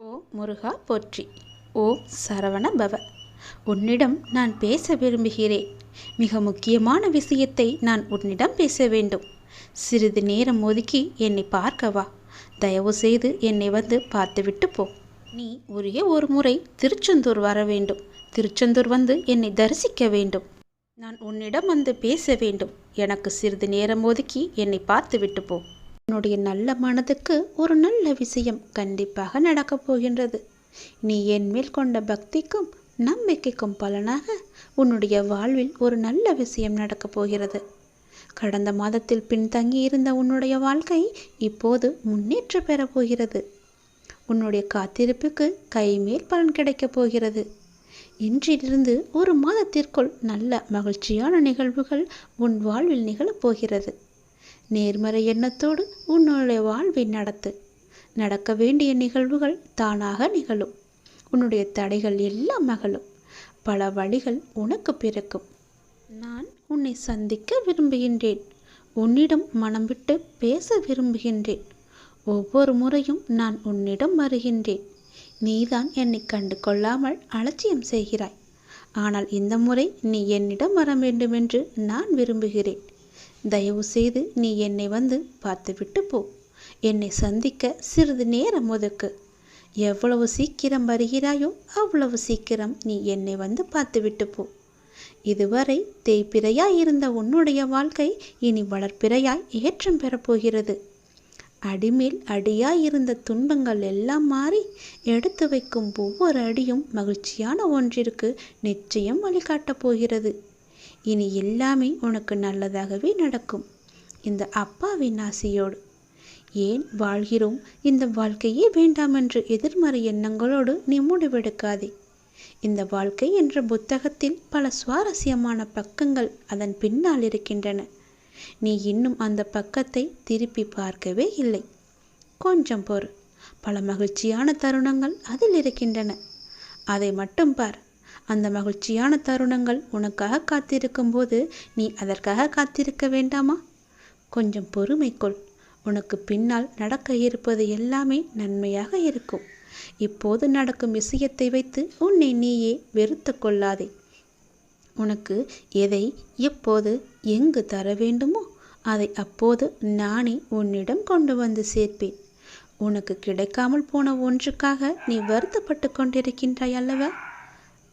ஓ முருகா போற்றி. ஓ சரவண பவ உன்னிடம் நான் பேச விரும்புகிறேன். மிக முக்கியமான விஷயத்தை நான் உன்னிடம் பேச வேண்டும். சிறிது நேரம் ஒதுக்கி என்னை பார்க்கவா தயவு செய்து என்னை வந்து பார்த்துவிட்டு போ. நீ ஒரே ஒரு முறை திருச்செந்தூர் வர வேண்டும். திருச்செந்தூர் வந்து என்னை தரிசிக்க வேண்டும். நான் உன்னிடம் வந்து பேச வேண்டும். எனக்கு சிறிது நேரம் ஒதுக்கி என்னை பார்த்துவிட்டு போ. உன்னுடைய நல்ல மனதுக்கு ஒரு நல்ல விஷயம் கண்டிப்பாக நடக்கப் போகின்றது. நீ என் மேல் கொண்ட பக்திக்கும் நம்பிக்கைக்கும் பலனாக உன்னுடைய வாழ்வில் ஒரு நல்ல விஷயம் நடக்கப் போகிறது. கடந்த மாதத்தில் பின்தங்கி இருந்த உன்னுடைய வாழ்க்கை இப்போது முன்னேற்றம் பெறப் போகிறது. உன்னுடைய காத்திருப்புக்கு கைமேல் பலன் கிடைக்கப் போகிறது. இன்றிலிருந்து ஒரு மாதத்திற்குள் நல்ல மகிழ்ச்சியான நிகழ்வுகள் உன் வாழ்வில் நிகழப் போகிறது. நேர்மறை எண்ணத்தோடு உன்னுடைய வாழ்வை நடத்து. நடக்க வேண்டிய நிகழ்வுகள் தானாக நிகழும். உன்னுடைய தடைகள் எல்லாம் மகளும் பல வழிகள் உனக்கு பிறக்கும். நான் உன்னை சந்திக்க விரும்புகின்றேன். உன்னிடம் மனம் விட்டு பேச விரும்புகின்றேன். ஒவ்வொரு முறையும் நான் உன்னிடம் வருகின்றேன். நீதான் என்னை கண்டு கொள்ளாமல் அலட்சியம் செய்கிறாய். ஆனால் இந்த முறை நீ என்னிடம் வர வேண்டுமென்று நான் விரும்புகிறேன். தயவு செய்து நீ என்னை வந்து பார்த்துவிட்டு போ. என்னை சந்திக்க சிறிது நேரம் ஒதுக்கு. எவ்வளவு சீக்கிரம் வருகிறாயோ அவ்வளவு சீக்கிரம் நீ என்னை வந்து பார்த்துவிட்டு போ. இதுவரை தேய்பிறையாய் இருந்த உன்னுடைய வாழ்க்கை இனி வளர்ப்பிறையாய் ஏற்றம் பெறப்போகிறது அடிமேல் அடியாய் இருந்த துன்பங்கள் எல்லாம் மாறி எடுத்து வைக்கும் ஒவ்வொரு அடியும் மகிழ்ச்சியான ஒன்றிற்கு நிச்சயம் வழிகாட்டப் போகிறது. இனி எல்லாமே உனக்கு நல்லதாகவே நடக்கும். இந்த அப்பாவின் ஆசையோடு. ஏன் வாழ்கிறோம்? இந்த வாழ்க்கையே வேண்டாம் என்று எதிர்மறை எண்ணங்களோடு நீ முடிவெடுக்காதே. இந்த வாழ்க்கை என்ற புத்தகத்தில் பல சுவாரஸ்யமான பக்கங்கள் அதன் பின்னால் இருக்கின்றன. நீ இன்னும் அந்த பக்கத்தை திருப்பி பார்க்கவே இல்லை. கொஞ்சம் பொறு. பல மகிழ்ச்சியான தருணங்கள் அதில் இருக்கின்றன. அதை மட்டும் பார். அந்த மகிழ்ச்சியான தருணங்கள் உனக்காக காத்திருக்கும் போது நீ அதற்காக காத்திருக்க வேண்டாமா? கொஞ்சம் பொறுமை கொள். உனக்கு பின்னால் நடக்க இருப்பது எல்லாமே நன்மையாக இருக்கும். இப்போது நடக்கும் விஷயத்தை வைத்து உன்னை நீயே வெறுத்து கொள்ளாதே. உனக்கு எதை எப்போது எங்கு தர வேண்டுமோ அதை அப்போது நானே உன்னிடம் கொண்டு வந்து சேர்ப்பேன். உனக்கு கிடைக்காமல் போன ஒன்றுக்காக நீ வருத்தப்பட்டு கொண்டிருக்கின்றாய் அல்லவா?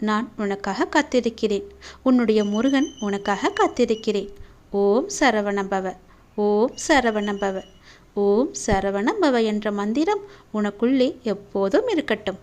நான் உனக்காக காத்திருக்கிறேன். உன்னுடைய முருகன் உனக்காக காத்திருக்கிறேன். ஓம் சரவணபவ ஓம் சரவணபவ ஓம் சரவணபவ என்ற மந்திரம் உனக்குள்ளே எப்போதும் இருக்கட்டும்.